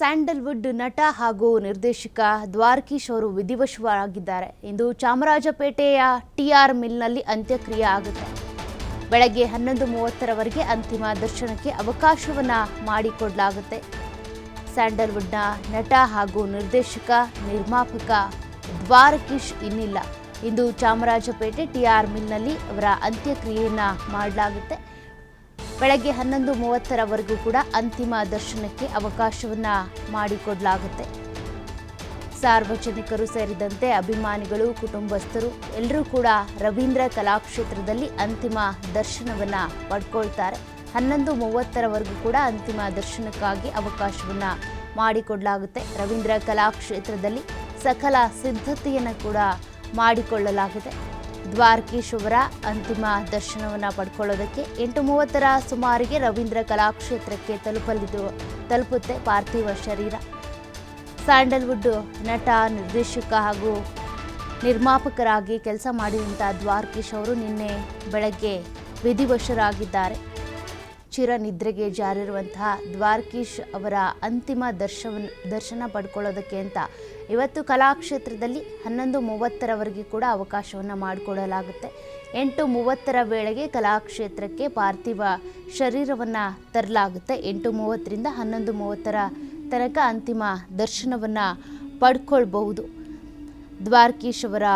Sandalwood ನಟ ಹಾಗೂ ನಿರ್ದೇಶಕ ದ್ವಾರಕೀಶ್ ಅವರು ವಿಧಿವಶರಾಗಿದ್ದಾರೆ ಇಂದು ಚಾಮರಾಜಪೇಟೆಯ ಟಿಆರ್ ಮಿಲ್ನಲ್ಲಿ ಅಂತ್ಯಕ್ರಿಯೆ ಆಗುತ್ತೆ. ಬೆಳಗ್ಗೆ ಹನ್ನೊಂದು ಮೂವತ್ತರವರೆಗೆ ಅಂತಿಮ ದರ್ಶನಕ್ಕೆ ಅವಕಾಶವನ್ನು ಮಾಡಿಕೊಡಲಾಗುತ್ತೆ. ಸ್ಯಾಂಡಲ್ವುಡ್ನ ನಟ ಹಾಗೂ ನಿರ್ದೇಶಕ, ನಿರ್ಮಾಪಕ ದ್ವಾರಕೀಶ್ ಇನ್ನಿಲ್ಲ. ಇಂದು ಚಾಮರಾಜಪೇಟೆ ಟಿಆರ್ ಮಿಲ್ನಲ್ಲಿ ಅವರ ಅಂತ್ಯಕ್ರಿಯೆಯನ್ನು ಮಾಡಲಾಗುತ್ತೆ. ಬೆಳಗ್ಗೆ ಹನ್ನೊಂದು ಮೂವತ್ತರವರೆಗೂ ಕೂಡ ಅಂತಿಮ ದರ್ಶನಕ್ಕೆ ಅವಕಾಶವನ್ನ ಮಾಡಿಕೊಡಲಾಗುತ್ತೆ. ಸಾರ್ವಜನಿಕರು ಸೇರಿದಂತೆ ಅಭಿಮಾನಿಗಳು, ಕುಟುಂಬಸ್ಥರು, ಎಲ್ಲರೂ ಕೂಡ ರವೀಂದ್ರ ಕಲಾಕ್ಷೇತ್ರದಲ್ಲಿ ಅಂತಿಮ ದರ್ಶನವನ್ನ ಪಡ್ಕೊಳ್ತಾರೆ. ಹನ್ನೊಂದು ಮೂವತ್ತರವರೆಗೂ ಕೂಡ ಅಂತಿಮ ದರ್ಶನಕ್ಕಾಗಿ ಅವಕಾಶವನ್ನ ಮಾಡಿಕೊಡಲಾಗುತ್ತೆ. ರವೀಂದ್ರ ಕಲಾಕ್ಷೇತ್ರದಲ್ಲಿ ಸಕಲ ಸಿದ್ಧತೆಯನ್ನು ಕೂಡ ಮಾಡಿಕೊಳ್ಳಲಾಗಿದೆ. ದ್ವಾರಕೀಶ್ ಅವರ ಅಂತಿಮ ದರ್ಶನವನ್ನು ಪಡ್ಕೊಳ್ಳೋದಕ್ಕೆ ಎಂಟು ಮೂವತ್ತರ ಸುಮಾರಿಗೆ ರವೀಂದ್ರ ಕಲಾಕ್ಷೇತ್ರಕ್ಕೆ ತಲುಪಲಿದ್ದು, ತಲುಪುತ್ತೆ ಪಾರ್ಥಿವ ಶರೀರ. ಸ್ಯಾಂಡಲ್ವುಡ್ ನಟ, ನಿರ್ದೇಶಕ ಹಾಗೂ ನಿರ್ಮಾಪಕರಾಗಿ ಕೆಲಸ ಮಾಡಿದಂಥ ದ್ವಾರಕೀಶ್ ಅವರು ನಿನ್ನೆ ಬೆಳಗ್ಗೆ ವಿಧಿವಶರಾಗಿದ್ದಾರೆ. ಚಿರನಿದ್ರೆಗೆ ಜಾರಿರುವಂತಹ ದ್ವಾರಕೀಶ್ ಅವರ ಅಂತಿಮ ದರ್ಶನ ದರ್ಶನ ಪಡ್ಕೊಳ್ಳೋದಕ್ಕೆ ಅಂತ ಇವತ್ತು ಕಲಾಕ್ಷೇತ್ರದಲ್ಲಿ ಹನ್ನೊಂದು ಮೂವತ್ತರವರೆಗೆ ಕೂಡ ಅವಕಾಶವನ್ನು ಮಾಡಿಕೊಡಲಾಗುತ್ತೆ. ಎಂಟು ಮೂವತ್ತರ ವೇಳೆಗೆ ಕಲಾಕ್ಷೇತ್ರಕ್ಕೆ ಪಾರ್ಥಿವ ಶರೀರವನ್ನು ತರಲಾಗುತ್ತೆ. ಎಂಟು ಮೂವತ್ತರಿಂದ ಹನ್ನೊಂದು ಮೂವತ್ತರ ತನಕ ಅಂತಿಮ ದರ್ಶನವನ್ನು ಪಡ್ಕೊಳ್ಬಹುದು. ದ್ವಾರಕೀಶ್ ಅವರ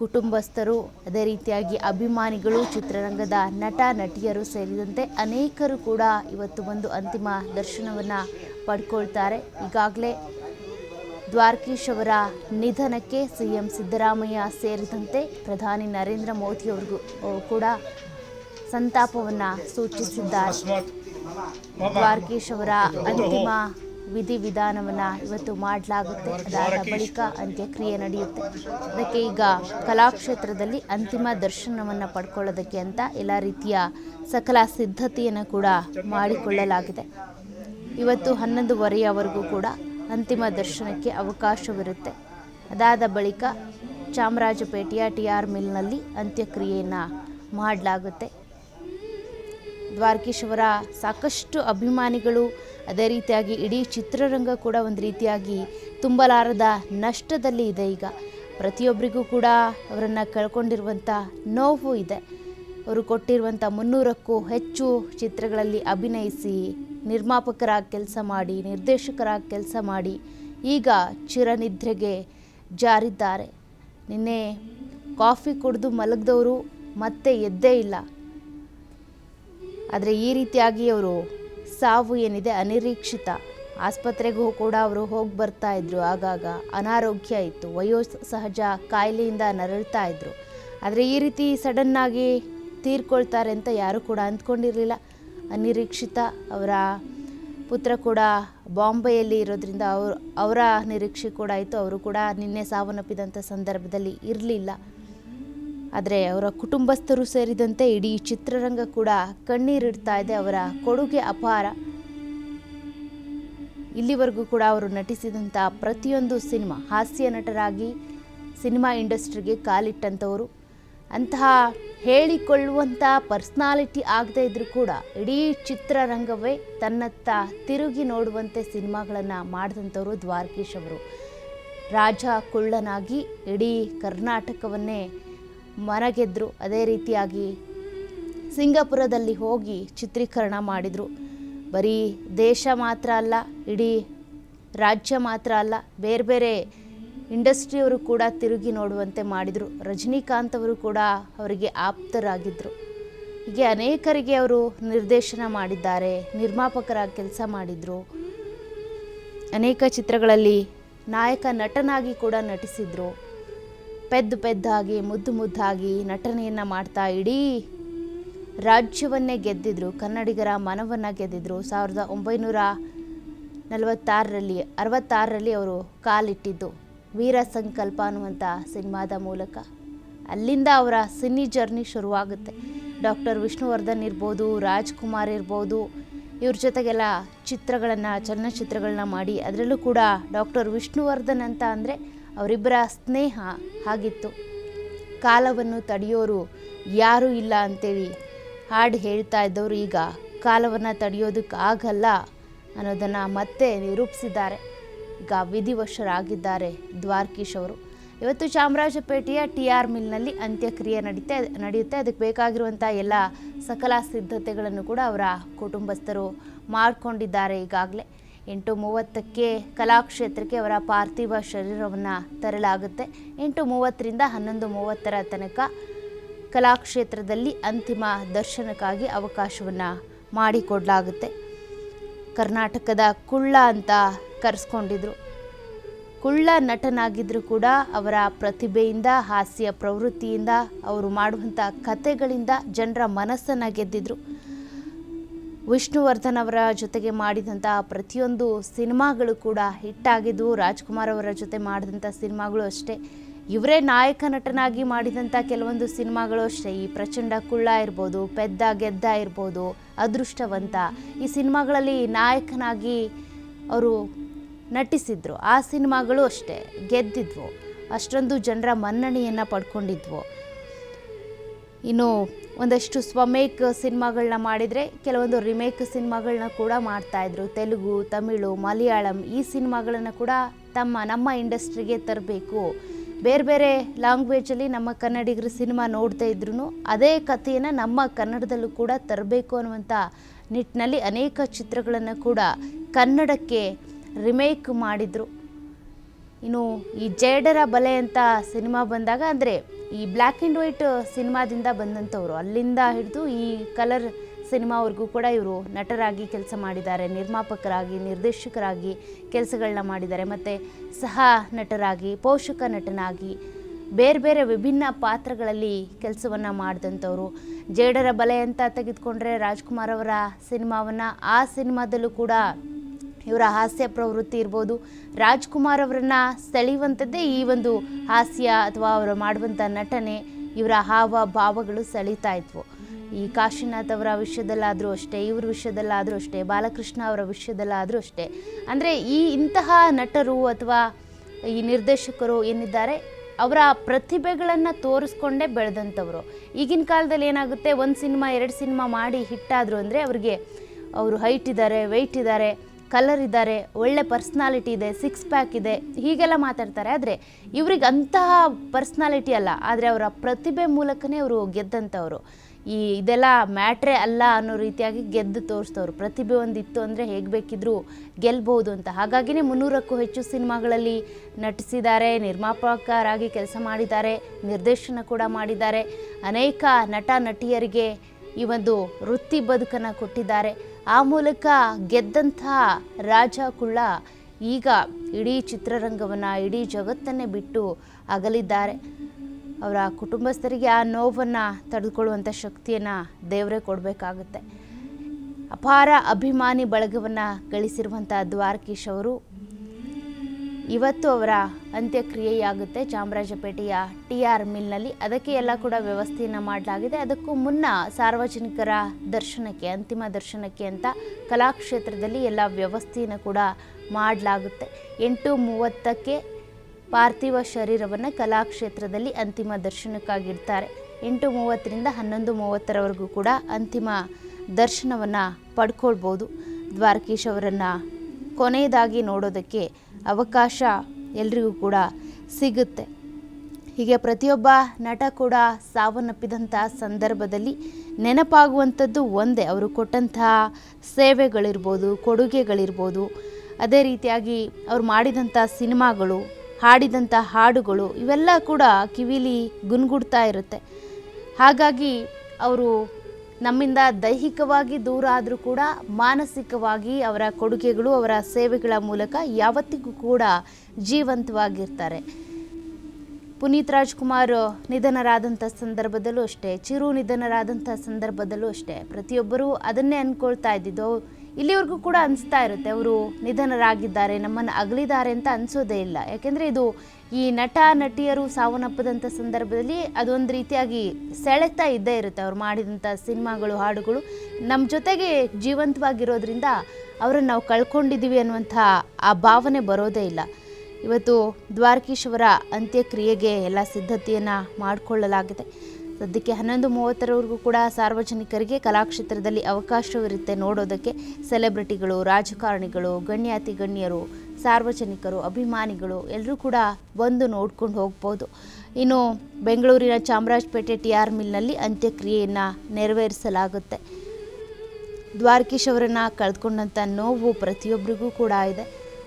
ಕುಟುಂಬಸ್ಥರು, ಅದೇ ರೀತಿಯಾಗಿ ಅಭಿಮಾನಿಗಳು, ಚಿತ್ರರಂಗದ ನಟ, ನಟಿಯರು ಸೇರಿದಂತೆ ಅನೇಕರು ಕೂಡ ಇವತ್ತು ಒಂದು ಅಂತಿಮ ದರ್ಶನವನ್ನು ಪಡ್ಕೊಳ್ತಾರೆ. ಈಗಾಗಲೇ ದ್ವಾರಕೀಶ್ ಅವರ ನಿಧನಕ್ಕೆ ಸಿಎಂ ಸಿದ್ದರಾಮಯ್ಯ ಸೇರಿದಂತೆ ಪ್ರಧಾನಿ ನರೇಂದ್ರ ಮೋದಿಯವರಿಗೂ ಕೂಡ ಸಂತಾಪವನ್ನು ಸೂಚಿಸಿದ್ದಾರೆ. ದ್ವಾರಕೀಶ್ ಅವರ ಅಂತಿಮ ವಿಧಿವಿಧಾನವನ್ನ ಇವತ್ತು ಮಾಡಲಾಗುತ್ತೆ. ಅದಾದ ಬಳಿಕ ಅಂತ್ಯಕ್ರಿಯೆ ನಡೆಯುತ್ತೆ. ಅದಕ್ಕೆ ಈಗ ಕಲಾಕ್ಷೇತ್ರದಲ್ಲಿ ಅಂತಿಮ ದರ್ಶನವನ್ನು ಪಡ್ಕೊಳ್ಳೋದಕ್ಕೆ ಅಂತ ಎಲ್ಲ ರೀತಿಯ ಸಕಲ ಸಿದ್ಧತೆಯನ್ನು ಕೂಡ ಮಾಡಿಕೊಳ್ಳಲಾಗಿದೆ. ಇವತ್ತು ಹನ್ನೊಂದುವರೆಯವರೆಗೂ ಕೂಡ ಅಂತಿಮ ದರ್ಶನಕ್ಕೆ ಅವಕಾಶವಿರುತ್ತೆ. ಅದಾದ ಬಳಿಕ ಚಾಮರಾಜಪೇಟೆಯ ಟಿ ಆರ್ ಮಿಲ್ನಲ್ಲಿ ಅಂತ್ಯಕ್ರಿಯೆಯನ್ನು ಮಾಡಲಾಗುತ್ತೆ. ದ್ವಾರಕೀಶ್ ಅವರ ಸಾಕಷ್ಟು ಅಭಿಮಾನಿಗಳು ಅದೇ ರೀತಿಯಾಗಿ ಇಡೀ ಚಿತ್ರರಂಗ ಕೂಡ ಒಂದು ರೀತಿಯಾಗಿ ತುಂಬಲಾರದ ನಷ್ಟದಲ್ಲಿ ಇದೆ ಈಗ. ಪ್ರತಿಯೊಬ್ಬರಿಗೂ ಕೂಡ ಅವರನ್ನು ಕಳ್ಕೊಂಡಿರುವಂಥ ನೋವು ಇದೆ. ಅವರು ಕೊಟ್ಟಿರುವಂಥ ಮುನ್ನೂರಕ್ಕೂ ಹೆಚ್ಚು ಚಿತ್ರಗಳಲ್ಲಿ ಅಭಿನಯಿಸಿ ನಿರ್ಮಾಪಕರಾಗಿ ಕೆಲಸ ಮಾಡಿ ನಿರ್ದೇಶಕರಾಗಿ ಕೆಲಸ ಮಾಡಿ ಈಗ ಚಿರನಿದ್ರೆಗೆ ಜಾರಿದ್ದಾರೆ. ನಿನ್ನೆ ಕಾಫಿ ಕುಡಿದು ಮಲಗಿದವರು ಮತ್ತೆ ಎದ್ದೇ ಇಲ್ಲ. ಆದರೆ ಈ ರೀತಿಯಾಗಿ ಅವರು ಸಾವು ಏನಿದೆ ಅನಿರೀಕ್ಷಿತ. ಆಸ್ಪತ್ರೆಗೂ ಕೂಡ ಅವರು ಹೋಗಿ ಬರ್ತಾ ಇದ್ರು. ಆಗಾಗ ಅನಾರೋಗ್ಯ ಇತ್ತು. ವಯೋ ಸಹಜ ಕಾಯಿಲೆಯಿಂದ ನರಳ್ತಾ ಇದ್ರು. ಆದರೆ ಈ ರೀತಿ ಸಡನ್ನಾಗಿ ತೀರ್ಕೊಳ್ತಾರೆ ಅಂತ ಯಾರೂ ಕೂಡ ಅಂದ್ಕೊಂಡಿರಲಿಲ್ಲ. ಅನಿರೀಕ್ಷಿತ. ಅವರ ಪುತ್ರ ಕೂಡ ಬಾಂಬೆಯಲ್ಲಿ ಇರೋದ್ರಿಂದ ಅವರು, ಅವರ ನಿರೀಕ್ಷೆ ಕೂಡ ಆಯಿತು. ಅವರು ಕೂಡ ನಿನ್ನೆ ಸಾವನ್ನಪ್ಪಿದಂಥ ಸಂದರ್ಭದಲ್ಲಿ ಇರಲಿಲ್ಲ. ಆದರೆ ಅವರ ಕುಟುಂಬಸ್ಥರು ಸೇರಿದಂತೆ ಇಡೀ ಚಿತ್ರರಂಗ ಕೂಡ ಕಣ್ಣೀರಿಡ್ತಾ ಇದೆ. ಅವರ ಕೊಡುಗೆ ಅಪಾರ. ಇಲ್ಲಿವರೆಗೂ ಕೂಡ ಅವರು ನಟಿಸಿದಂಥ ಪ್ರತಿಯೊಂದು ಸಿನಿಮಾ, ಹಾಸ್ಯ ನಟರಾಗಿ ಸಿನಿಮಾ ಇಂಡಸ್ಟ್ರಿಗೆ ಕಾಲಿಟ್ಟಂಥವರು. ಅಂತಹ ಹೇಳಿಕೊಳ್ಳುವಂಥ ಪರ್ಸ್ನಾಲಿಟಿ ಆಗದೇ ಇದ್ದರೂ ಕೂಡ ಇಡೀ ಚಿತ್ರರಂಗವೇ ತನ್ನತ್ತ ತಿರುಗಿ ನೋಡುವಂತೆ ಸಿನಿಮಾಗಳನ್ನು ಮಾಡಿದಂಥವರು ದ್ವಾರಕೀಶ್ ಅವರು. ರಾಜ ಕುಳ್ಳನಾಗಿ ಇಡೀ ಕರ್ನಾಟಕವನ್ನೇ ಮನಗೆದ್ರು ಅದೇ ರೀತಿಯಾಗಿ ಸಿಂಗಾಪುರದಲ್ಲಿ ಹೋಗಿ ಚಿತ್ರೀಕರಣ ಮಾಡಿದರು. ಬರೀ ದೇಶ ಮಾತ್ರ ಅಲ್ಲ, ಇಡೀ ರಾಜ್ಯ ಮಾತ್ರ ಅಲ್ಲ ಬೇರೆ ಬೇರೆ ಇಂಡಸ್ಟ್ರಿಯವರು ಕೂಡ ತಿರುಗಿ ನೋಡುವಂತೆ ಮಾಡಿದರು. ರಜನಿಕಾಂತ್ ಅವರು ಕೂಡ ಅವರಿಗೆ ಆಪ್ತರಾಗಿದ್ದರು ಹೀಗೆ ಅನೇಕರಿಗೆ ಅವರು ನಿರ್ದೇಶನ ಮಾಡಿದ್ದಾರೆ, ನಿರ್ಮಾಪಕರಾಗಿ ಕೆಲಸ ಮಾಡಿದರು. ಅನೇಕ ಚಿತ್ರಗಳಲ್ಲಿ ನಾಯಕ ನಟನಾಗಿ ಕೂಡ ನಟಿಸಿದರು. ಪೆದ್ದು ಪೆದ್ದಾಗಿ, ಮುದ್ದು ಮುದ್ದಾಗಿ ನಟನೆಯನ್ನು ಮಾಡ್ತಾ ಇಡೀ ರಾಜ್ಯವನ್ನೇ ಗೆದ್ದಿದ್ರು. ಕನ್ನಡಿಗರ ಮನವನ್ನು ಗೆದ್ದಿದ್ರು. ಸಾವಿರದ ಒಂಬೈನೂರ ನಲವತ್ತಾರರಲ್ಲಿ, ಅರವತ್ತಾರರಲ್ಲಿ ಅವರು ಕಾಲಿಟ್ಟಿದ್ದು. ವೀರ ಸಂಕಲ್ಪ ಅನ್ನುವಂಥ ಸಿನಿಮಾದ ಮೂಲಕ ಅಲ್ಲಿಂದ ಅವರ ಸಿನಿ ಜರ್ನಿ ಶುರುವಾಗುತ್ತೆ. ಡಾಕ್ಟರ್ ವಿಷ್ಣುವರ್ಧನ್ ಇರ್ಬೋದು, ರಾಜ್ಕುಮಾರ್ ಇರ್ಬೋದು, ಇವ್ರ ಜೊತೆಗೆಲ್ಲ ಚಿತ್ರಗಳನ್ನು, ಚಲನಚಿತ್ರಗಳನ್ನ ಮಾಡಿ ಅದರಲ್ಲೂ ಕೂಡ ಡಾಕ್ಟರ್ ವಿಷ್ಣುವರ್ಧನ್ ಅಂತ ಅಂದರೆ ಅವರಿಬ್ಬರ ಸ್ನೇಹ ಹಾಗಿತ್ತು. ಕಾಲವನ್ನು ತಡೆಯೋರು ಯಾರೂ ಇಲ್ಲ ಅಂತೇಳಿ ಹಾಡು ಹೇಳ್ತಾ ಇದ್ದವರು ಈಗ ಕಾಲವನ್ನು ತಡೆಯೋದಕ್ಕಾಗಲ್ಲ ಅನ್ನೋದನ್ನು ಮತ್ತೆ ನಿರೂಪಿಸಿದ್ದಾರೆ. ಈಗ ವಿಧಿವಶರಾಗಿದ್ದಾರೆ ದ್ವಾರಕೀಶ್ ಅವರು. ಇವತ್ತು ಚಾಮರಾಜಪೇಟೆಯ ಟಿ ಆರ್ ಮಿಲ್ನಲ್ಲಿ ಅಂತ್ಯಕ್ರಿಯೆ ನಡೀತೆ ನಡೆಯುತ್ತೆ. ಅದಕ್ಕೆ ಬೇಕಾಗಿರುವಂಥ ಎಲ್ಲ ಸಕಲ ಸಿದ್ಧತೆಗಳನ್ನು ಕೂಡ ಅವರ ಕುಟುಂಬಸ್ಥರು ಮಾಡಿಕೊಂಡಿದ್ದಾರೆ ಈಗಾಗಲೇ. ಎಂಟು ಮೂವತ್ತಕ್ಕೆ ಕಲಾಕ್ಷೇತ್ರಕ್ಕೆ ಅವರ ಪಾರ್ಥಿವ ಶರೀರವನ್ನು ತರಲಾಗುತ್ತೆ. ಎಂಟು ಮೂವತ್ತರಿಂದ ಹನ್ನೊಂದು ಮೂವತ್ತರ ತನಕ ಕಲಾಕ್ಷೇತ್ರದಲ್ಲಿ ಅಂತಿಮ ದರ್ಶನಕ್ಕಾಗಿ ಅವಕಾಶವನ್ನು ಮಾಡಿಕೊಡಲಾಗುತ್ತೆ. ಕರ್ನಾಟಕದ ಕುಳ್ಳ ಅಂತ ಕರೆಸ್ಕೊಂಡಿದ್ರು. ಕುಳ್ಳ ನಟನಾಗಿದ್ದರೂ ಕೂಡ ಅವರ ಪ್ರತಿಭೆಯಿಂದ, ಹಾಸ್ಯ ಪ್ರವೃತ್ತಿಯಿಂದ, ಅವರು ಮಾಡುವಂಥ ಕಥೆಗಳಿಂದ ಜನರ ಮನಸ್ಸನ್ನು ಗೆದ್ದಿದ್ರು. ವಿಷ್ಣುವರ್ಧನ್ ಅವರ ಜೊತೆಗೆ ಮಾಡಿದಂಥ ಪ್ರತಿಯೊಂದು ಸಿನಿಮಾಗಳು ಕೂಡ ಹಿಟ್ಟಾಗಿದ್ದವು ರಾಜ್ಕುಮಾರ್ ಅವರ ಜೊತೆ ಮಾಡಿದಂಥ ಸಿನಿಮಾಗಳು ಅಷ್ಟೇ. ಇವರೇ ನಾಯಕ ನಟನಾಗಿ ಮಾಡಿದಂಥ ಕೆಲವೊಂದು ಸಿನಿಮಾಗಳು ಅಷ್ಟೇ. ಈ ಪ್ರಚಂಡ ಕುಳ್ಳ ಇರ್ಬೋದು, ಪೆದ್ದ ಗೆದ್ದ ಇರ್ಬೋದು, ಅದೃಷ್ಟವಂತ. ಈ ಸಿನಿಮಾಗಳಲ್ಲಿ ನಾಯಕನಾಗಿ ಅವರು ನಟಿಸಿದ್ರು. ಆ ಸಿನಿಮಾಗಳು ಅಷ್ಟೇ. ಗೆದ್ದಿದ್ವು. ಅಷ್ಟೊಂದು ಜನರ ಮನ್ನಣೆಯನ್ನು ಪಡ್ಕೊಂಡಿದ್ವು. ಇನ್ನು ಒಂದಷ್ಟು ಸ್ವಮೇಕ್ ಸಿನಿಮಾಗಳನ್ನ ಮಾಡಿದರೆ ಕೆಲವೊಂದು ರಿಮೇಕ್ ಸಿನಿಮಾಗಳನ್ನ ಕೂಡ ಮಾಡ್ತಾಯಿದ್ರು ತೆಲುಗು, ತಮಿಳು, ಮಲಯಾಳಂ ಈ ಸಿನಿಮಾಗಳನ್ನು ಕೂಡ ತಮ್ಮ, ನಮ್ಮ ಇಂಡಸ್ಟ್ರಿಗೆ ತರಬೇಕು. ಬೇರೆ ಬೇರೆ ಲ್ಯಾಂಗ್ವೇಜಲ್ಲಿ ನಮ್ಮ ಕನ್ನಡಿಗರು ಸಿನಿಮಾ ನೋಡ್ತಾ ಇದ್ರು ಅದೇ ಕಥೆಯನ್ನು ನಮ್ಮ ಕನ್ನಡದಲ್ಲೂ ಕೂಡ ತರಬೇಕು ಅನ್ನುವಂಥ ನಿಟ್ಟಿನಲ್ಲಿ ಅನೇಕ ಚಿತ್ರಗಳನ್ನು ಕೂಡ ಕನ್ನಡಕ್ಕೆ ರಿಮೇಕ್ ಮಾಡಿದರು. ಇನ್ನು ಈ ಜೇಡರ ಬಲೆ ಅಂತ ಸಿನಿಮಾ ಬಂದಾಗ ಅಂದರೆ ಈ ಬ್ಲ್ಯಾಕ್ ಆ್ಯಂಡ್ ವೈಟ್ ಸಿನಿಮಾದಿಂದ ಬಂದಂಥವ್ರು, ಅಲ್ಲಿಂದ ಹಿಡಿದು ಈ ಕಲರ್ ಸಿನಿಮಾವರೆಗೂ ಕೂಡ ಇವರು ನಟರಾಗಿ ಕೆಲಸ ಮಾಡಿದ್ದಾರೆ, ನಿರ್ಮಾಪಕರಾಗಿ, ನಿರ್ದೇಶಕರಾಗಿ ಕೆಲಸಗಳನ್ನ ಮಾಡಿದ್ದಾರೆ. ಮತ್ತು ಸಹ ನಟರಾಗಿ, ಪೋಷಕ ನಟನಾಗಿ ಬೇರೆ ಬೇರೆ ವಿಭಿನ್ನ ಪಾತ್ರಗಳಲ್ಲಿ ಕೆಲಸವನ್ನು ಮಾಡಿದಂಥವ್ರು. ಜೇಡರ ಬಲೆ ಅಂತ ತೆಗೆದುಕೊಂಡ್ರೆ ರಾಜ್ಕುಮಾರ್ ಅವರ ಸಿನಿಮಾವನ್ನು ಆ ಸಿನಿಮಾದಲ್ಲೂ ಕೂಡ ಇವರ ಹಾಸ್ಯ ಪ್ರವೃತ್ತಿ ಇರ್ಬೋದು. ರಾಜ್ಕುಮಾರ್ ಅವರನ್ನ ಸೆಳೆಯುವಂಥದ್ದೇ ಈ ಒಂದು ಹಾಸ್ಯ ಅಥವಾ ಅವರು ಮಾಡುವಂಥ ನಟನೆ, ಇವರ ಹಾವ ಭಾವಗಳು ಸೆಳೀತಾ ಇದ್ವು. ಈ ಕಾಶಿನಾಥ್ ಅವರ ವಿಷಯದಲ್ಲಾದರೂ ಅಷ್ಟೇ, ಇವ್ರ ವಿಷಯದಲ್ಲಾದರೂ ಅಷ್ಟೇ, ಬಾಲಕೃಷ್ಣ ಅವರ ವಿಷಯದಲ್ಲಾದರೂ ಅಷ್ಟೇ. ಅಂದರೆ ಈ ಇಂತಹ ನಟರು ಅಥವಾ ಈ ನಿರ್ದೇಶಕರು ಏನಿದ್ದಾರೆ, ಅವರ ಪ್ರತಿಭೆಗಳನ್ನು ತೋರಿಸ್ಕೊಂಡೇ ಬೆಳೆದಂಥವ್ರು. ಈಗಿನ ಕಾಲದಲ್ಲಿ ಏನಾಗುತ್ತೆ, ಒಂದು ಸಿನಿಮಾ, ಎರಡು ಸಿನಿಮಾ ಮಾಡಿ ಹಿಟ್ಟಾದರು ಅಂದರೆ ಅವ್ರಿಗೆ ಅವರು ಹೈಟ್ ಇದ್ದಾರೆ ವೆಯ್ಟ್ ಇದ್ದಾರೆ. ಕಲರ್ ಇದ್ದಾರೆ, ಒಳ್ಳೆ ಪರ್ಸ್ನಾಲಿಟಿ ಇದೆ ಸಿಕ್ಸ್ ಪ್ಯಾಕ್ ಇದೆ, ಹೀಗೆಲ್ಲ ಮಾತಾಡ್ತಾರೆ. ಆದರೆ ಇವ್ರಿಗೆ ಅಂತಹ ಪರ್ಸ್ನಾಲಿಟಿ ಅಲ್ಲ. ಆದರೆ ಅವರ ಪ್ರತಿಭೆ ಮೂಲಕನೇ ಅವರು ಗೆದ್ದಂಥವ್ರು. ಈ ಇದೆಲ್ಲ ಮ್ಯಾಟ್ರೇ ಅಲ್ಲ ಅನ್ನೋ ರೀತಿಯಾಗಿ ಗೆದ್ದು ತೋರಿಸ್ತವ್ರು. ಪ್ರತಿಭೆ ಒಂದಿತ್ತು ಅಂದರೆ ಹೇಗೆ ಬೇಕಿದ್ರೂ ಗೆಲ್ಬಹುದು ಅಂತ. ಹಾಗಾಗಿನೇ ಮುನ್ನೂರಕ್ಕೂ ಹೆಚ್ಚು ಸಿನಿಮಾಗಳಲ್ಲಿ ನಟಿಸಿದ್ದಾರೆ, ನಿರ್ಮಾಪಕರಾಗಿ ಕೆಲಸ ಮಾಡಿದ್ದಾರೆ, ನಿರ್ದೇಶನ ಕೂಡ ಮಾಡಿದ್ದಾರೆ. ಅನೇಕ ನಟ ನಟಿಯರಿಗೆ ಈ ಒಂದು ವೃತ್ತಿ ಬದುಕನ್ನು ಕೊಟ್ಟಿದ್ದಾರೆ. ಆ ಮೂಲಕ ಗೆದ್ದಂಥ ರಾಜ ಕುಳ್ಳ ಈಗ ಇಡೀ ಚಿತ್ರರಂಗವನ್ನು, ಇಡೀ ಜಗತ್ತನ್ನೇ ಬಿಟ್ಟು ಅಗಲಿದ್ದಾರೆ. ಅವರ ಕುಟುಂಬಸ್ಥರಿಗೆ ಆ ನೋವನ್ನು ತಡೆದುಕೊಳ್ಳುವಂಥ ಶಕ್ತಿಯನ್ನು ದೇವರೇ ಕೊಡಬೇಕಾಗುತ್ತೆ. ಅಪಾರ ಅಭಿಮಾನಿ ಬಳಗವನ್ನು ಗಳಿಸಿರುವಂಥ ದ್ವಾರಕೀಶ್ ಅವರು ಇವತ್ತು ಅವರ ಅಂತ್ಯಕ್ರಿಯೆಯಾಗುತ್ತೆ ಚಾಮರಾಜಪೇಟೆಯ ಟಿ ಆರ್ ಮಿಲ್ನಲ್ಲಿ. ಅದಕ್ಕೆ ಎಲ್ಲ ಕೂಡ ವ್ಯವಸ್ಥೆಯನ್ನು ಮಾಡಲಾಗಿದೆ. ಅದಕ್ಕೂ ಮುನ್ನ ಸಾರ್ವಜನಿಕರ ದರ್ಶನಕ್ಕೆ, ಅಂತಿಮ ದರ್ಶನಕ್ಕೆ ಅಂತ ಕಲಾಕ್ಷೇತ್ರದಲ್ಲಿ ಎಲ್ಲ ವ್ಯವಸ್ಥೆಯನ್ನು ಕೂಡ ಮಾಡಲಾಗುತ್ತೆ. ಎಂಟು ಮೂವತ್ತಕ್ಕೆ ಪಾರ್ಥಿವ ಶರೀರವನ್ನು ಕಲಾಕ್ಷೇತ್ರದಲ್ಲಿ ಅಂತಿಮ ದರ್ಶನಕ್ಕಾಗಿಡ್ತಾರೆ. ಎಂಟು ಮೂವತ್ತರಿಂದ ಹನ್ನೊಂದು ಮೂವತ್ತರವರೆಗೂ ಕೂಡ ಅಂತಿಮ ದರ್ಶನವನ್ನು ಪಡ್ಕೊಳ್ಬೋದು. ದ್ವಾರಕೀಶ್ ಅವರನ್ನು ಕೊನೆಯದಾಗಿ ನೋಡೋದಕ್ಕೆ ಅವಕಾಶ ಎಲ್ರಿಗೂ ಕೂಡ ಸಿಗುತ್ತೆ. ಹೀಗೆ ಪ್ರತಿಯೊಬ್ಬ ನಟ ಕೂಡ ಸಾವನ್ನಪ್ಪಿದಂಥ ಸಂದರ್ಭದಲ್ಲಿ ನೆನಪಾಗುವಂಥದ್ದು ಒಂದೇ, ಅವರು ಕೊಟ್ಟಂತಹ ಸೇವೆಗಳಿರ್ಬೋದು, ಕೊಡುಗೆಗಳಿರ್ಬೋದು. ಅದೇ ರೀತಿಯಾಗಿ ಅವ್ರು ಮಾಡಿದಂಥ ಸಿನಿಮಾಗಳು, ಹಾಡಿದಂಥ ಹಾಡುಗಳು, ಇವೆಲ್ಲ ಕೂಡ ಕಿವಿಲಿ ಗುನ್ಗುಡ್ತಾ ಇರುತ್ತೆ. ಹಾಗಾಗಿ ಅವರು ನಮ್ಮಿಂದ ದೈಹಿಕವಾಗಿ ದೂರ ಆದರೂ ಕೂಡ ಮಾನಸಿಕವಾಗಿ ಅವರ ಕೊಡುಗೆಗಳು, ಅವರ ಸೇವೆಗಳ ಮೂಲಕ ಯಾವತ್ತಿಗೂ ಕೂಡ ಜೀವಂತವಾಗಿರ್ತಾರೆ. ಪುನೀತ್ ರಾಜ್ಕುಮಾರ್ ನಿಧನರಾದಂಥ ಸಂದರ್ಭದಲ್ಲೂ ಅಷ್ಟೇ, ಚಿರು ನಿಧನರಾದಂಥ ಸಂದರ್ಭದಲ್ಲೂ ಅಷ್ಟೇ, ಪ್ರತಿಯೊಬ್ಬರೂ ಅದನ್ನೇ ಅಂದ್ಕೊಳ್ತಾ ಇದ್ದಿದ್ದು ಇಲ್ಲಿವರೆಗೂ ಕೂಡ ಅನಿಸ್ತಾ ಇರುತ್ತೆ, ಅವರು ನಿಧನರಾಗಿದ್ದಾರೆ, ನಮ್ಮನ್ನು ಅಗಲಿದ್ದಾರೆ ಅಂತ ಅನಿಸೋದೇ ಇಲ್ಲ. ಯಾಕೆಂದರೆ ಇದು ಈ ನಟ, ನಟಿಯರು ಸಾವನ್ನಪ್ಪದಂಥ ಸಂದರ್ಭದಲ್ಲಿ ಅದೊಂದು ರೀತಿಯಾಗಿ ಸೆಳೆತಾ ಇದ್ದೇ ಇರುತ್ತೆ. ಅವ್ರು ಮಾಡಿದಂಥ ಸಿನಿಮಾಗಳು, ಹಾಡುಗಳು ನಮ್ಮ ಜೊತೆಗೆ ಜೀವಂತವಾಗಿರೋದ್ರಿಂದ ಅವರನ್ನು ನಾವು ಕಳ್ಕೊಂಡಿದ್ದೀವಿ ಅನ್ನುವಂಥ ಆ ಭಾವನೆ ಬರೋದೇ ಇಲ್ಲ. ಇವತ್ತು ದ್ವಾರಕೀಶ್ವರ ಅಂತ್ಯಕ್ರಿಯೆಗೆ ಎಲ್ಲ ಸಿದ್ಧತೆಯನ್ನು ಮಾಡಿಕೊಳ್ಳಲಾಗಿದೆ. ಸದ್ಯಕ್ಕೆ ಹನ್ನೊಂದು ಮೂವತ್ತರವರೆಗೂ ಕೂಡ ಸಾರ್ವಜನಿಕರಿಗೆ ಕಲಾಕ್ಷೇತ್ರದಲ್ಲಿ ಅವಕಾಶವಿರುತ್ತೆ ನೋಡೋದಕ್ಕೆ. ಸೆಲೆಬ್ರಿಟಿಗಳು, ರಾಜಕಾರಣಿಗಳು ಗಣ್ಯಾತಿ ಗಣ್ಯರು ಸಾರ್ವಜನಿಕರು, ಅಭಿಮಾನಿಗಳು ಎಲ್ಲರೂ ಕೂಡ ಬಂದು ನೋಡ್ಕೊಂಡು ಹೋಗ್ಬೋದು. ಇನ್ನು ಬೆಂಗಳೂರಿನ ಚಾಮರಾಜಪೇಟೆ ಟಿ ಆರ್ ಮಿಲ್ನಲ್ಲಿ ಅಂತ್ಯಕ್ರಿಯೆಯನ್ನು ನೆರವೇರಿಸಲಾಗುತ್ತೆ. ದ್ವಾರಕೀಶ್ ಅವರನ್ನು ಕಳೆದುಕೊಂಡಂಥ ನೋವು ಪ್ರತಿಯೊಬ್ಬರಿಗೂ ಕೂಡ ಇದೆ.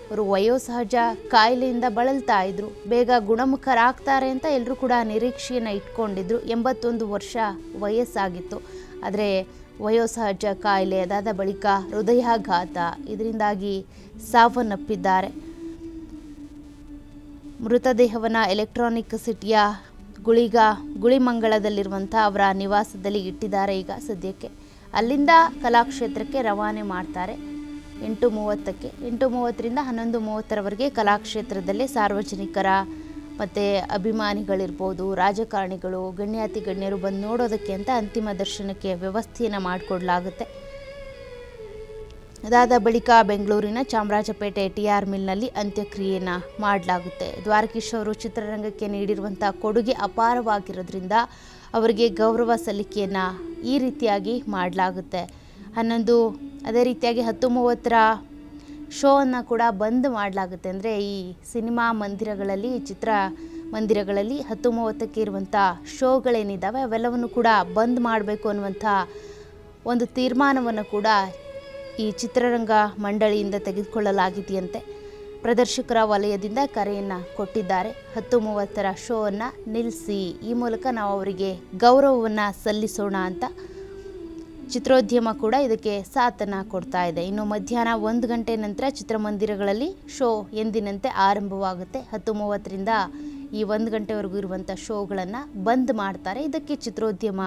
ಅವರು ವಯೋಸಹಜ ಕಾಯಿಲೆಯಿಂದ ಬಳಲ್ತಾ ಇದ್ರು. ಬೇಗ ಗುಣಮುಖರಾಗ್ತಾರೆ ಅಂತ ಎಲ್ಲರೂ ಕೂಡ ನಿರೀಕ್ಷೆಯನ್ನು ಇಟ್ಕೊಂಡಿದ್ರು. ಎಂಬತ್ತೊಂದು ವರ್ಷ ವಯಸ್ಸಾಗಿತ್ತು. ಆದರೆ ವಯೋಸಹಜ ಕಾಯಿಲೆ ಅದಾದ ಬಳಿಕ ಹೃದಯಾಘಾತ ಇದರಿಂದಾಗಿ ಸಾವನ್ನಪ್ಪಿದ್ದಾರೆ. ಮೃತದೇಹವನ್ನು ಎಲೆಕ್ಟ್ರಾನಿಕ್ ಸಿಟಿಯ ಗುಳಿಗ ಗುಳಿಮಂಗಳದಲ್ಲಿರುವಂಥ ಅವರ ನಿವಾಸದಲ್ಲಿ ಇಟ್ಟಿದ್ದಾರೆ ಈಗ ಸದ್ಯಕ್ಕೆ. ಅಲ್ಲಿಂದ ಕಲಾಕ್ಷೇತ್ರಕ್ಕೆ ರವಾನೆ ಮಾಡ್ತಾರೆ. ಎಂಟು ಮೂವತ್ತಕ್ಕೆ ಎಂಟು ಮೂವತ್ತರಿಂದ ಹನ್ನೊಂದು ಮೂವತ್ತರವರೆಗೆ ಕಲಾಕ್ಷೇತ್ರದಲ್ಲಿ ಸಾರ್ವಜನಿಕರ ಮತ್ತು ಅಭಿಮಾನಿಗಳಿರ್ಬೋದು, ರಾಜಕಾರಣಿಗಳು, ಗಣ್ಯಾತಿ ಗಣ್ಯರು ಬಂದು ನೋಡೋದಕ್ಕೆ ಅಂತ ಅಂತಿಮ ದರ್ಶನಕ್ಕೆ ವ್ಯವಸ್ಥೆಯನ್ನು ಮಾಡಿಕೊಡಲಾಗುತ್ತೆ. ಅದಾದ ಬಳಿಕ ಬೆಂಗಳೂರಿನ ಚಾಮರಾಜಪೇಟೆ ಟಿ ಆರ್ ಮಿಲ್ನಲ್ಲಿ ಅಂತ್ಯಕ್ರಿಯೆಯನ್ನು ಮಾಡಲಾಗುತ್ತೆ. ದ್ವಾರಕೀಶ್ ಅವರು ಚಿತ್ರರಂಗಕ್ಕೆ ನೀಡಿರುವಂಥ ಕೊಡುಗೆ ಅಪಾರವಾಗಿರೋದ್ರಿಂದ ಅವರಿಗೆ ಗೌರವ ಸಲ್ಲಿಕೆಯನ್ನು ಈ ರೀತಿಯಾಗಿ ಮಾಡಲಾಗುತ್ತೆ. ಹನ್ನೊಂದು ಅದೇ ರೀತಿಯಾಗಿ ಹತ್ತು ಮೂವತ್ತರ ಶೋವನ್ನು ಕೂಡ ಬಂದ್ ಮಾಡಲಾಗುತ್ತೆ. ಅಂದರೆ ಈ ಸಿನಿಮಾ ಮಂದಿರಗಳಲ್ಲಿ, ಚಿತ್ರ ಮಂದಿರಗಳಲ್ಲಿ ಹತ್ತು ಮೂವತ್ತಕ್ಕೆ ಇರುವಂಥ ಶೋಗಳೇನಿದ್ದಾವೆ ಅವೆಲ್ಲವನ್ನು ಕೂಡ ಬಂದ್ ಮಾಡಬೇಕು ಅನ್ನುವಂಥ ಒಂದು ತೀರ್ಮಾನವನ್ನು ಕೂಡ ಈ ಚಿತ್ರರಂಗ ಮಂಡಳಿಯಿಂದ ತೆಗೆದುಕೊಳ್ಳಲಾಗಿದೆಯಂತೆ. ಪ್ರದರ್ಶಕರ ವಲಯದಿಂದ ಕರೆಯನ್ನು ಕೊಟ್ಟಿದ್ದಾರೆ. ಹತ್ತು ಮೂವತ್ತರ ಶೋವನ್ನು ನಿಲ್ಲಿಸಿ ಈ ಮೂಲಕ ನಾವು ಅವರಿಗೆ ಗೌರವವನ್ನು ಸಲ್ಲಿಸೋಣ ಅಂತ ಚಿತ್ರೋದ್ಯಮ ಕೂಡ ಇದಕ್ಕೆ ಸಾಥನ್ನು ಕೊಡ್ತಾ ಇದೆ. ಇನ್ನು ಮಧ್ಯಾಹ್ನ ಒಂದು ಗಂಟೆ ನಂತರ ಚಿತ್ರಮಂದಿರಗಳಲ್ಲಿ ಶೋ ಎಂದಿನಂತೆ ಆರಂಭವಾಗುತ್ತೆ. ಹತ್ತು ಮೂವತ್ತರಿಂದ ಈ ಒಂದು ಗಂಟೆವರೆಗೂ ಇರುವಂಥ ಶೋಗಳನ್ನು ಬಂದ್ ಮಾಡ್ತಾರೆ. ಇದಕ್ಕೆ ಚಿತ್ರೋದ್ಯಮ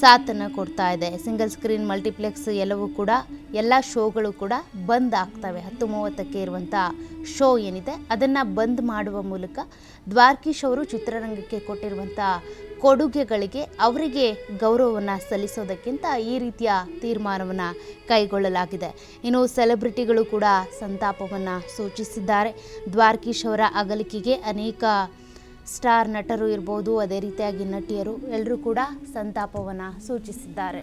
ಸಾಥನ್ನು ಕೊಡ್ತಾ ಇದೆ. ಸಿಂಗಲ್ ಸ್ಕ್ರೀನ್, ಮಲ್ಟಿಪ್ಲೆಕ್ಸ್ ಎಲ್ಲವೂ ಕೂಡ, ಎಲ್ಲ ಶೋಗಳು ಕೂಡ ಬಂದ್ ಆಗ್ತವೆ. ಹತ್ತು ಮೂವತ್ತಕ್ಕೆ ಇರುವಂಥ ಶೋ ಏನಿದೆ, ಅದನ್ನು ಬಂದ್ ಮಾಡುವ ಮೂಲಕ ದ್ವಾರ್ಕೀಶ್ ಅವರು ಚಿತ್ರರಂಗಕ್ಕೆ ಕೊಟ್ಟಿರುವಂಥ ಕೊಡುಗೆಗಳಿಗೆ ಅವರಿಗೆ ಗೌರವವನ್ನು ಸಲ್ಲಿಸೋದಕ್ಕಿಂತ ಈ ರೀತಿಯ ತೀರ್ಮಾನವನ್ನು ಕೈಗೊಳ್ಳಲಾಗಿದೆ. ಇನ್ನು ಸೆಲೆಬ್ರಿಟಿಗಳು ಕೂಡ ಸಂತಾಪವನ್ನು ಸೂಚಿಸಿದ್ದಾರೆ. ದ್ವಾರಕೀಶ್ ಅವರ ಅಗಲಿಕೆಗೆ ಅನೇಕ ಸ್ಟಾರ್ ನಟರು ಇರ್ಬೋದು, ಅದೇ ರೀತಿಯಾಗಿ ನಟಿಯರು ಎಲ್ಲರೂ ಕೂಡ ಸಂತಾಪವನ್ನು ಸೂಚಿಸಿದ್ದಾರೆ.